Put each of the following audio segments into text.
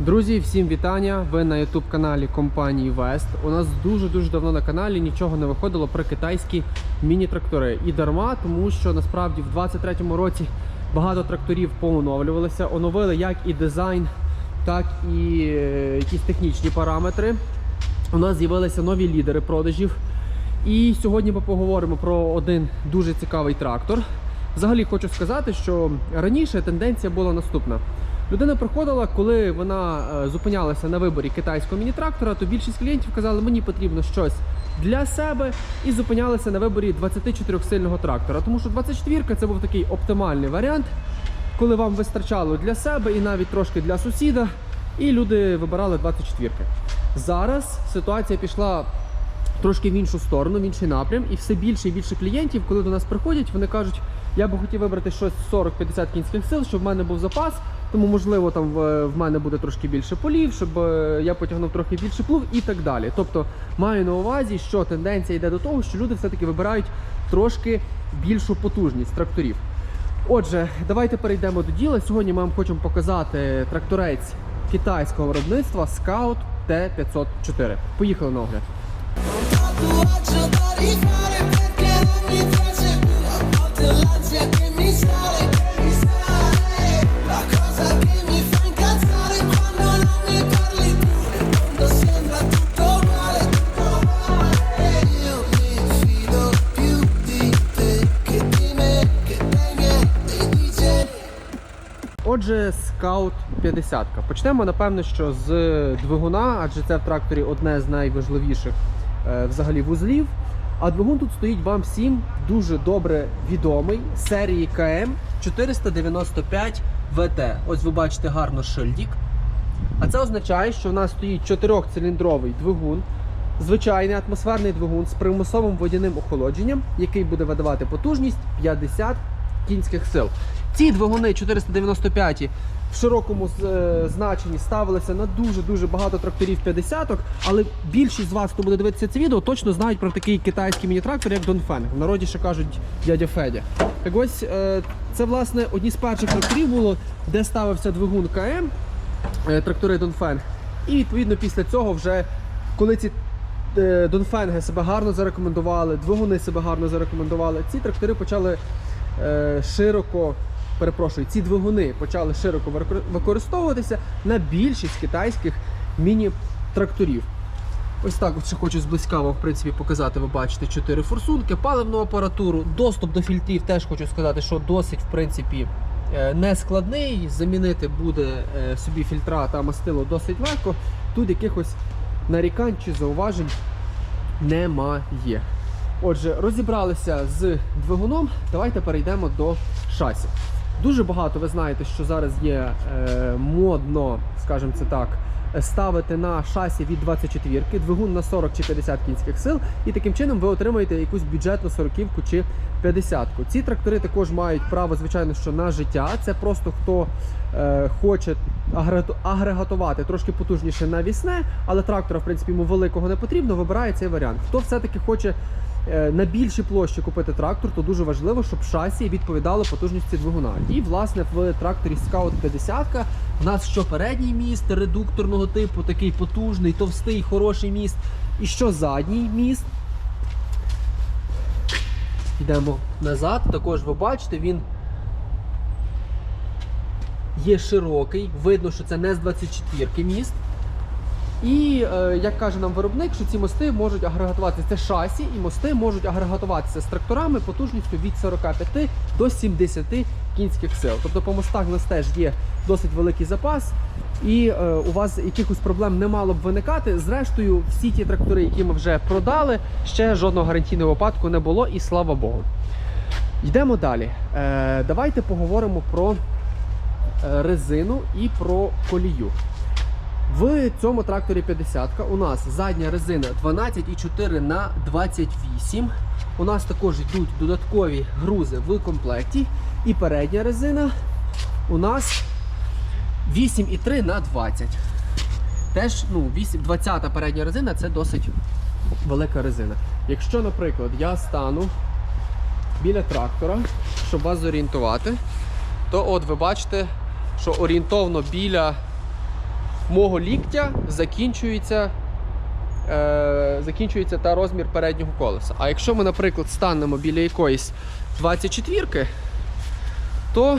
Друзі, всім вітання! Ви на youtube каналі компанії Вест. У нас дуже-дуже давно на каналі нічого не виходило про китайські міні-трактори. І дарма, тому що насправді в 23-му році багато тракторів пооновлювалися, оновили як і дизайн, так і е, якісь технічні параметри. У нас з'явилися нові лідери продажів. І сьогодні ми поговоримо про один дуже цікавий трактор. Взагалі хочу сказати, що раніше тенденція була наступна. Людина приходила, коли вона е, зупинялася на виборі китайського міні-трактора, то більшість клієнтів казали, мені потрібно щось для себе і зупинялися на виборі 24-сильного трактора. Тому що 24 це був такий оптимальний варіант, коли вам вистачало для себе і навіть трошки для сусіда, і люди вибирали 24-ки. Зараз ситуація пішла трошки в іншу сторону, в інший напрям, і все більше і більше клієнтів, коли до нас приходять, вони кажуть, я би хотів вибрати щось 40-50 кінських сил, щоб в мене був запас. Тому, можливо, там в, мене буде трошки більше полів, щоб е, я потягнув трохи більше плуг і так далі. Тобто маю на увазі, що тенденція йде до того, що люди все-таки вибирають трошки більшу потужність тракторів. Отже, давайте перейдемо до діла. Sogni ми вам хочемо показати тракторець китайського виробництва Scout T504. Поїхали на огляд. Da Отже, Scout 50. Почнемо, напевно, що з двигуна, адже це в тракторі одне з найважливіших е, взагалі вузлів. А двигун тут стоїть вам всім дуже добре відомий серії КМ 495 ВТ. Ось ви бачите гарно шильдік. А це означає, що в нас стоїть чотирьохциліндровий двигун, звичайний атмосферний двигун з примусовим водяним охолодженням, який буде видавати потужність 50 кінських сил. Ці двигуни 495 в широкому е, значенні ставилися на дуже-дуже багато тракторів 50-ок, але більшість з вас, хто буде дивитися це відео, точно знають про такий китайський міні-трактор, як Донфенг. В народі ще кажуть дядя Федя. Так ось е, це власне одні з перших тракторів було, де ставився двигун КМ е, трактори Донфенг. І відповідно після цього, вже коли ці Донфенги себе гарно зарекомендували, двигуни себе гарно зарекомендували, ці трактори почали широко. Перепрошую, ці двигуни почали широко використовуватися на більшість китайських міні-тракторів. Ось так ще хочу зблизька вам в принципі показати. Ви бачите чотири форсунки, паливну апаратуру, доступ до фільтрів. Теж хочу сказати, що досить в принципі е, не складний. Замінити буде е, собі фільтра та мастило досить легко. Тут якихось нарікань чи зауважень немає. Отже, розібралися з двигуном. Давайте перейдемо до шасі. Дуже багато ви знаєте, що зараз є е, модно, скажімо це так, ставити на шасі від 24-ки, двигун на 40 чи 50 кінських сил, і таким чином ви отримаєте якусь бюджетну 40-ку чи 50-ку. Ці трактори також мають право, звичайно, що на життя. Це просто хто е, хоче агрегатувати трошки потужніше навісне, але трактора, в принципі, йому великого не потрібно, вибирає цей варіант. Хто все-таки хоче на більшій площі купити трактор, то дуже важливо, щоб шасі відповідало потужності двигуна. І власне в тракторі Scout 50 у нас що передній міст редукторного типу, такий потужний, товстий, хороший міст. І що задній міст. Йдемо назад. Також ви бачите, він є широкий. Видно, що це не з 24 ки міст. І е, як каже нам виробник, що ці мости можуть агрегатуватися це шасі, і мости можуть агрегатуватися з тракторами потужністю від 45 до 70 кінських сил. Тобто по мостах у нас теж є досить великий запас, і е, у вас якихось проблем не мало б виникати. Зрештою, всі ті трактори, які ми вже продали, ще жодного гарантійного випадку не було, і слава Богу. Йдемо далі. Е, давайте поговоримо про резину і про колію. В цьому тракторі 50 у нас задня резина 12,4 на 28. У нас також йдуть додаткові грузи в комплекті. І передня резина у нас 8,3 на 20. Теж ну, 8, 20 передня резина це досить велика резина. Якщо, наприклад, я стану біля трактора, щоб вас зорієнтувати, то от ви бачите, що орієнтовно біля мого ліктя закінчується, е, закінчується та розмір переднього колеса. А якщо ми, наприклад, станемо біля якоїсь 24-ки, то,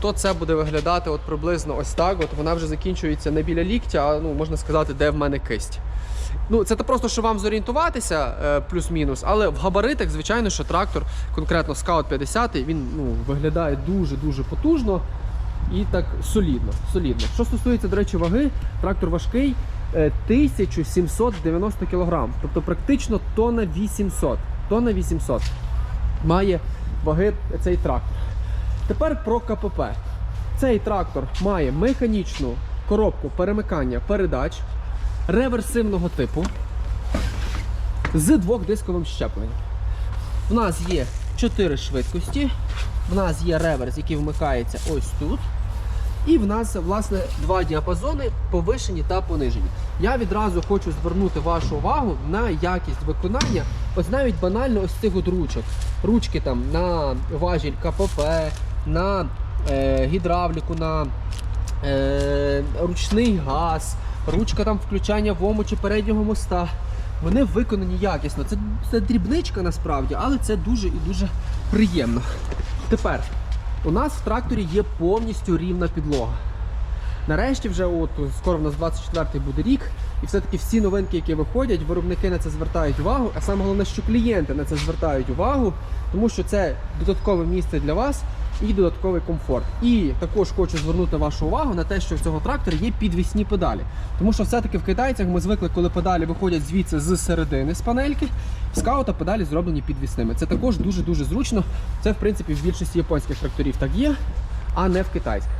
то це буде виглядати от приблизно ось так. От вона вже закінчується не біля ліктя, а ну, можна сказати, де в мене кисть. Ну, це то просто, щоб вам зорієнтуватися, е, плюс-мінус, але в габаритах, звичайно, що трактор, конкретно Scout 50, він ну, виглядає дуже-дуже потужно і так солідно. солідно. Що стосується, до речі, ваги, трактор важкий е, 1790 кг, тобто практично тонна 800. Тонна 800 має ваги цей трактор. Тепер про КПП. Цей трактор має механічну коробку перемикання передач реверсивного типу з двохдисковим щепленням. В нас є 4 швидкості, в нас є реверс, який вмикається ось тут. І в нас, власне, два діапазони повишені та понижені. Я відразу хочу звернути вашу увагу на якість виконання. Ось навіть банально ось цих от ручок. Ручки там на важіль КПП, на е, гідравліку, на е, ручний газ, ручка там включання вому чи переднього моста. Вони виконані якісно. Це, це дрібничка насправді, але це дуже і дуже приємно. Тепер у нас в тракторі є повністю рівна підлога. Нарешті вже от скоро в нас 24-й буде рік, і все-таки всі новинки, які виходять, виробники на це звертають увагу. А саме головне, що клієнти на це звертають увагу, тому що це додаткове місце для вас і додатковий комфорт. І також хочу звернути вашу увагу на те, що в цього трактора є підвісні педалі. Тому що все-таки в китайцях ми звикли, коли педалі виходять звідси з середини з панельки. В скаута педалі зроблені підвісними. Це також дуже дуже зручно. Це в принципі в більшості японських тракторів так є, а не в китайських.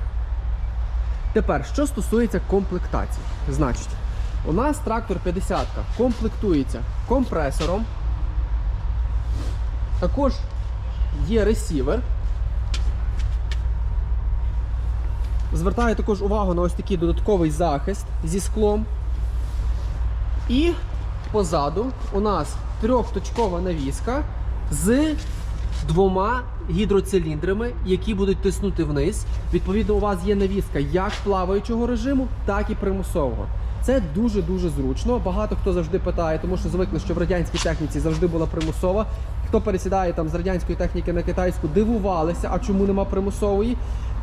Тепер, що стосується комплектації, значить, у нас трактор 50 комплектується компресором. Також є ресівер. Звертаю також увагу на ось такий додатковий захист зі склом. І позаду у нас трьохточкова навіска з двома гідроциліндрами, які будуть тиснути вниз. Відповідно, у вас є навіска як плаваючого режиму, так і примусового. Це дуже-дуже зручно. Багато хто завжди питає, тому що звикли, що в радянській техніці завжди була примусова. Хто пересідає там з радянської техніки на китайську, дивувалися, а чому нема примусової.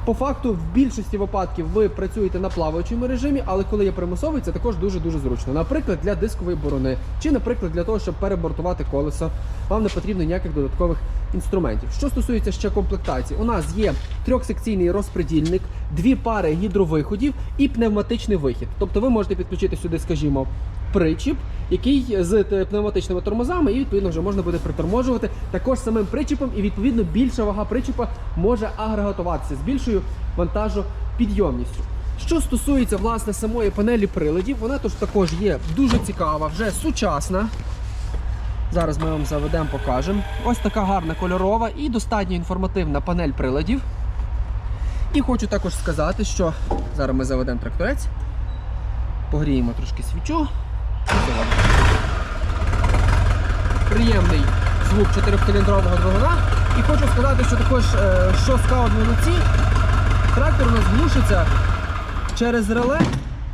По факту, в більшості випадків ви працюєте на плаваючому режимі, але коли є примусовий, це також дуже дуже зручно. Наприклад, для дискової борони, чи, наприклад, для того, щоб перебортувати колесо, вам не потрібно ніяких додаткових інструментів. Що стосується ще комплектації, у нас є трьохсекційний розпредільник, дві пари гідровиходів і пневматичний вихід. Тобто ви можете підключити сюди, скажімо, причіп, який з пневматичними тормозами, і відповідно вже можна буде приторможувати також самим причіпом, і відповідно більша вага причіпа може агрегатуватися з більшою вантажопідйомністю. Що стосується власне самої панелі приладів, вона тож також є дуже цікава, вже сучасна. Зараз ми вам заведемо, покажемо. Ось така гарна кольорова і достатньо інформативна панель приладів. І хочу також сказати, що зараз ми заведемо тракторець, погріємо трошки свічу. І. Приємний звук 4-циліндрового двигуна. І хочу сказати, що також, е, що скаут вулиці, трактор у нас глушиться через реле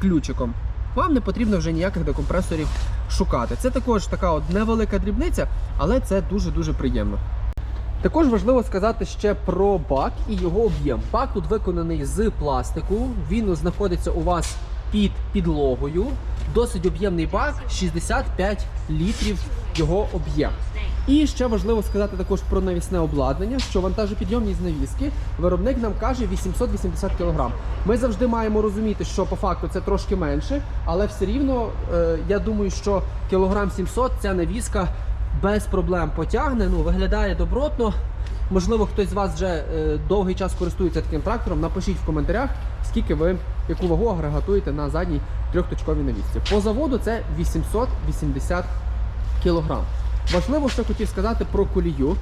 ключиком. Вам не потрібно вже ніяких декомпресорів шукати. Це також така от невелика дрібниця, але це дуже-дуже приємно. Також важливо сказати ще про бак і його об'єм. Бак тут виконаний з пластику. Він знаходиться у вас під підлогою. Досить об'ємний бак, 65 літрів його об'єм. І ще важливо сказати також про навісне обладнання, що вантажопідйомність навіски виробник нам каже 880 кг. Ми завжди маємо розуміти, що по факту це трошки менше, але все рівно е, я думаю, що кілограм 700 ця навіска без проблем потягне. Ну виглядає добротно. Можливо, хтось з вас вже е, довгий час користується таким трактором. Напишіть в коментарях, скільки ви яку вагу агрегатуєте на задній трьохточковій навісці. По заводу це 880 кг. Важливо, що хотів сказати про колію.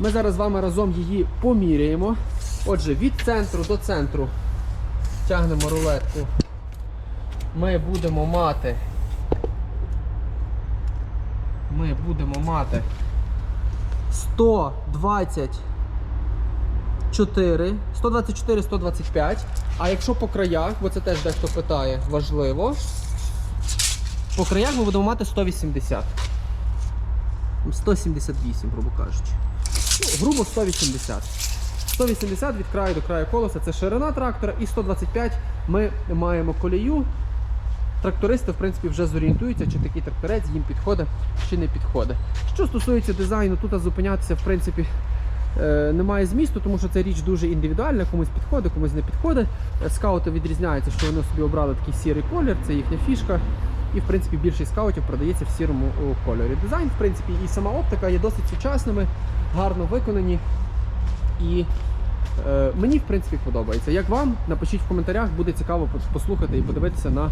Ми зараз з вами разом її поміряємо. Отже, від центру до центру тягнемо рулетку. Ми будемо мати. Ми будемо мати 120 124, 124, 125. А якщо по краях, бо це теж дехто питає, важливо. По краях ми будемо мати 180. 178, грубо кажучи. Ну, грубо 180. 180 від краю до краю колеса це ширина трактора, і 125 ми маємо колію. Трактористи, в принципі, вже зорієнтуються, чи такий тракторець їм підходить, чи не підходить. Що стосується дизайну, тут зупинятися, в принципі, е, немає змісту, тому що ця річ дуже індивідуальна, комусь підходить, комусь не підходить. Е, Скаути відрізняються, що вони собі обрали такий сірий колір, це їхня фішка. І в принципі більшість скаутів продається в сірому кольорі. Дизайн, в принципі, і сама оптика є досить сучасними, гарно виконані. І мені в принципі подобається. Як вам? Напишіть в коментарях, буде цікаво послухати і подивитися на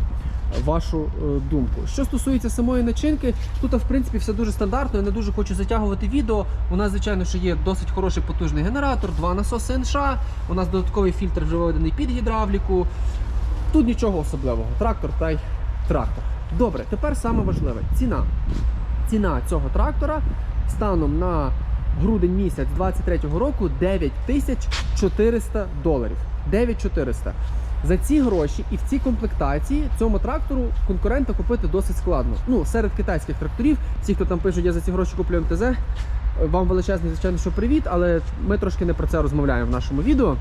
вашу е, думку. Що стосується самої начинки, тут в принципі все дуже стандартно. Я не дуже хочу затягувати відео. У нас, звичайно, що є досить хороший потужний генератор, два насоси НШ. У нас додатковий фільтр вже виведений під гідравліку. Тут нічого особливого. Трактор та й трактор. Добре, тепер саме важливе ціна. Ціна цього трактора станом на грудень місяць 23-го року 9400 доларів. 9400. За ці гроші і в цій комплектації цьому трактору конкурента купити досить складно. Ну, серед китайських тракторів, всі, хто там пишуть, я за ці гроші куплю МТЗ. Вам величезний, звичайно, що привіт, але ми трошки не про це розмовляємо в нашому відео.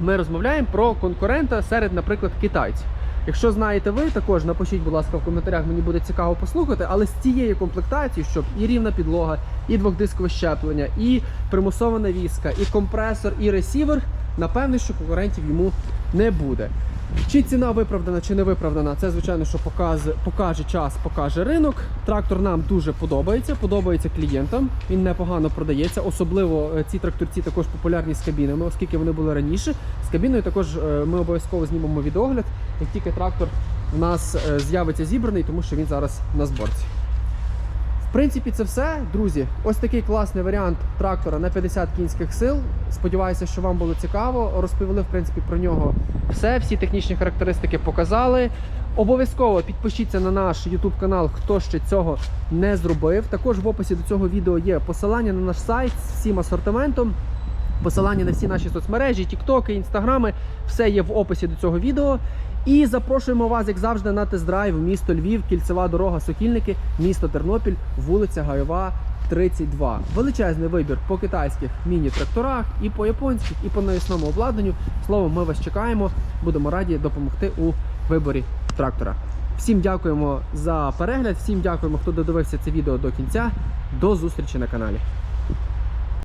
Ми розмовляємо про конкурента серед, наприклад, китайців. Якщо знаєте ви, також напишіть, будь ласка, в коментарях, мені буде цікаво послухати, але з цієї комплектації, щоб і рівна підлога, і двохдискове щеплення, і примусова навіска, і компресор, і ресівер, напевне, що конкурентів йому не буде. Чи ціна виправдана, чи не виправдана, це звичайно, що покаже, покаже час, покаже ринок. Трактор нам дуже подобається, подобається клієнтам. Він непогано продається. Особливо е, ці тракторці також популярні з кабінами, оскільки вони були раніше. З кабіною також е, ми обов'язково знімемо відогляд, як тільки трактор в нас е, з'явиться зібраний, тому що він зараз на зборці. В принципі, це все, друзі. Ось такий класний варіант трактора на 50 кінських сил. Сподіваюся, що вам було цікаво. Розповіли в принципі про нього все. Всі технічні характеристики показали. Обов'язково підпишіться на наш YouTube канал, хто ще цього не зробив. Також в описі до цього відео є посилання на наш сайт з всім асортиментом. Посилання на всі наші соцмережі, тіктоки, інстаграми, все є в описі до цього відео. І запрошуємо вас, як завжди, на тест-драйв місто Львів, кільцева дорога Сокільники, місто Тернопіль, вулиця Гайова. 32. Величезний вибір по китайських міні-тракторах, і по японських, і по навісному обладнанню. Словом, ми вас чекаємо. Будемо раді допомогти у виборі трактора. Всім дякуємо за перегляд, всім дякуємо, хто додивився це відео до кінця. До зустрічі на каналі.